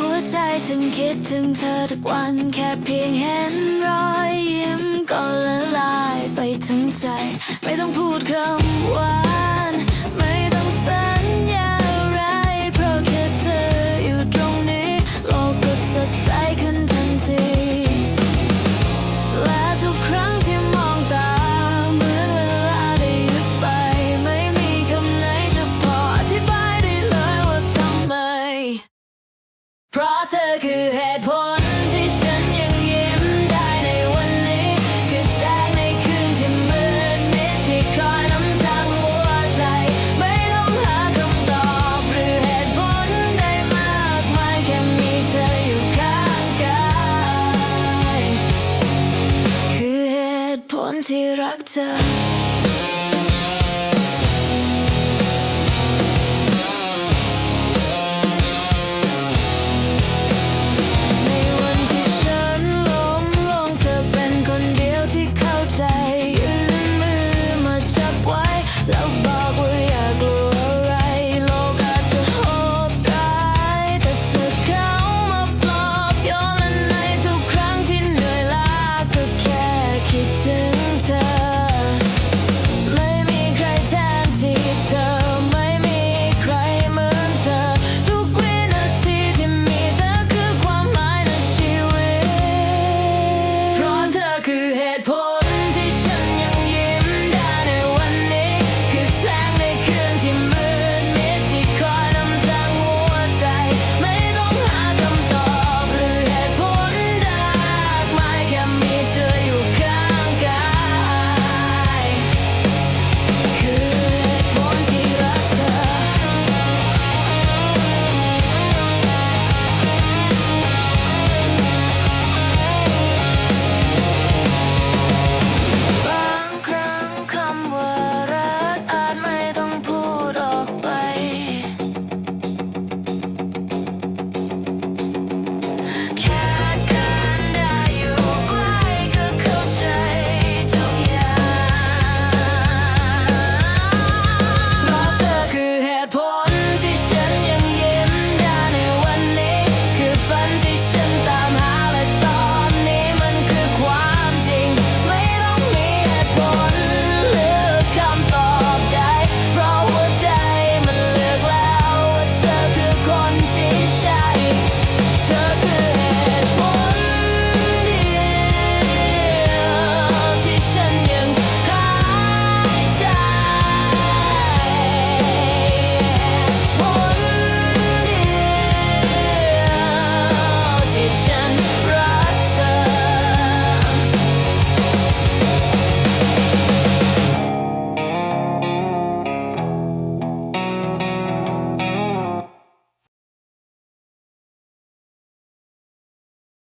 หัวใจถึงคิดถึงเธอทุกวันแค่เพียงเห็นรอยยิ้มก็ละลายไปถึงใจ ไม่ต้องพูดคำว่า ราะเธอคือเหตุผลที่ฉันยังยิ้มได้ในวันนี้ คือแสงในคืนที่มืดมิดที่คอยนำทางหัวใจ ไม่ต้องหาคำตอบหรือเหตุผลใดมากมายแค่มีเธออยู่ข้างกายคือเหตุผลที่รักเธอ